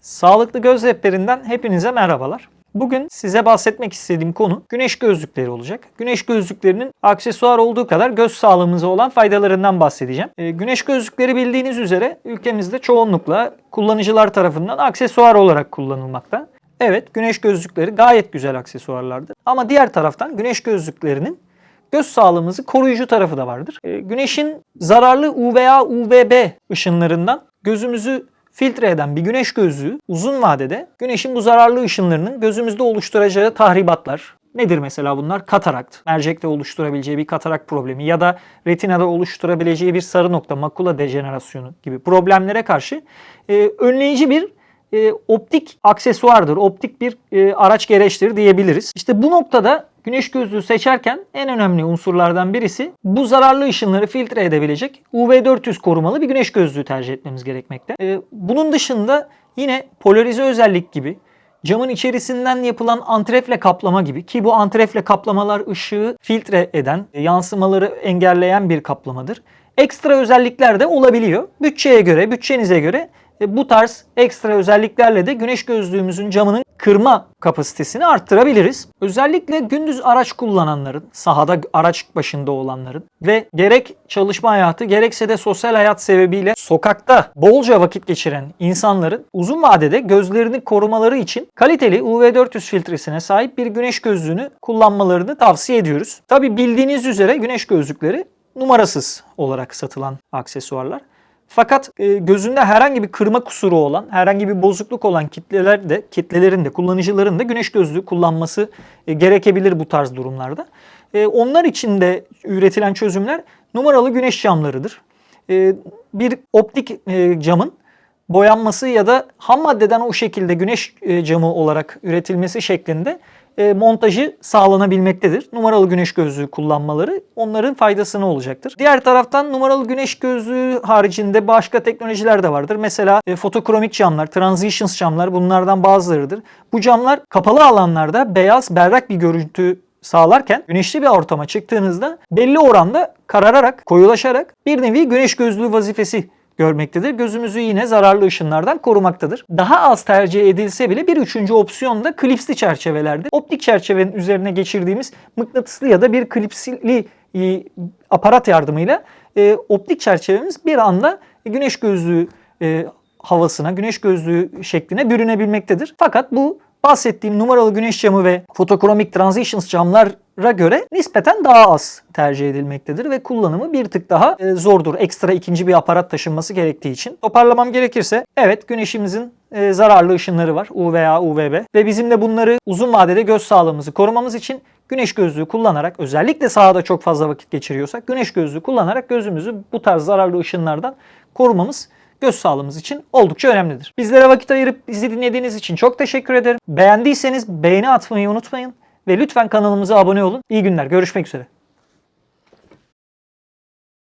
Sağlıklı Göz Rehberinden hepinize merhabalar. Bugün size bahsetmek istediğim konu güneş gözlükleri olacak. Güneş gözlüklerinin aksesuar olduğu kadar göz sağlığımıza olan faydalarından bahsedeceğim. Ee, güneş gözlükleri bildiğiniz üzere ülkemizde çoğunlukla kullanıcılar tarafından aksesuar olarak kullanılmakta. Evet güneş gözlükleri gayet güzel aksesuarlardır. Ama diğer taraftan güneş gözlüklerinin göz sağlığımızı koruyucu tarafı da vardır. Ee, güneşin zararlı UVA, UVB ışınlarından gözümüzü filtre eden bir güneş gözlüğü uzun vadede güneşin bu zararlı ışınlarının gözümüzde oluşturacağı tahribatlar, Nedir mesela bunlar? Katarakt. Mercekte oluşturabileceği bir katarakt problemi ya da retinada oluşturabileceği bir sarı nokta, makula dejenerasyonu gibi problemlere karşı e, önleyici bir e, optik aksesuardır, optik bir e, araç gereçtir diyebiliriz. İşte bu noktada güneş gözlüğü seçerken en önemli unsurlardan birisi bu zararlı ışınları filtre edebilecek UV400 korumalı bir güneş gözlüğü tercih etmemiz gerekmekte. E, bunun dışında yine polarize özellik gibi camın içerisinden yapılan antrefle kaplama gibi ki bu antrefle kaplamalar ışığı filtre eden, yansımaları engelleyen bir kaplamadır. Ekstra özellikler de olabiliyor. Bütçeye göre, bütçenize göre e, bu tarz ekstra özelliklerle de güneş gözlüğümüzün camının kırma kapasitesini arttırabiliriz. Özellikle gündüz araç kullananların, sahada araç başında olanların ve gerek çalışma hayatı gerekse de sosyal hayat sebebiyle sokakta bolca vakit geçiren insanların uzun vadede gözlerini korumaları için kaliteli UV400 filtresine sahip bir güneş gözlüğünü kullanmalarını tavsiye ediyoruz. Tabi bildiğiniz üzere güneş gözlükleri numarasız olarak satılan aksesuarlar. Fakat e, gözünde herhangi bir kırma kusuru olan, herhangi bir bozukluk olan kitleler de, kitlelerin de, kullanıcıların da güneş gözlüğü kullanması e, gerekebilir bu tarz durumlarda. E, onlar için de üretilen çözümler numaralı güneş camlarıdır. Bir optik camın boyanması ya da ham maddeden o şekilde güneş e, camı olarak üretilmesi şeklinde e, montajı sağlanabilmektedir. Numaralı güneş gözlüğü kullanmaları onların faydasına olacaktır. Diğer taraftan numaralı güneş gözlüğü haricinde başka teknolojiler de vardır. Mesela e, fotokromik camlar, transitions camlar bunlardan bazılarıdır. Bu camlar kapalı alanlarda beyaz, berrak bir görüntü sağlarken güneşli bir ortama çıktığınızda belli oranda karararak, koyulaşarak bir nevi güneş gözlüğü vazifesi görmektedir. Gözümüzü yine zararlı ışınlardan korumaktadır. Daha az tercih edilse bile bir üçüncü opsiyon da klipsli çerçevelerdir. Optik çerçevenin üzerine geçirdiğimiz mıknatıslı ya da bir klipsli e, aparat yardımıyla e, optik çerçevemiz bir anda güneş gözlüğü e, havasına, güneş gözlüğü şekline bürünebilmektedir. Fakat bu bahsettiğim numaralı güneş camı ve fotokromik transitions camlara göre nispeten daha az tercih edilmektedir ve kullanımı bir tık daha e, zordur. Ekstra ikinci bir aparat taşınması gerektiği için. Toparlamam gerekirse evet güneşimizin e, zararlı ışınları var UVA, UVB ve bizim de bunları uzun vadede göz sağlığımızı korumamız için güneş gözlüğü kullanarak özellikle sahada çok fazla vakit geçiriyorsak güneş gözlüğü kullanarak gözümüzü bu tarz zararlı ışınlardan korumamız göz sağlığımız için oldukça önemlidir. Bizlere vakit ayırıp bizi dinlediğiniz için çok teşekkür ederim. Beğendiyseniz beğeni atmayı unutmayın ve lütfen kanalımıza abone olun. İyi günler. Görüşmek üzere.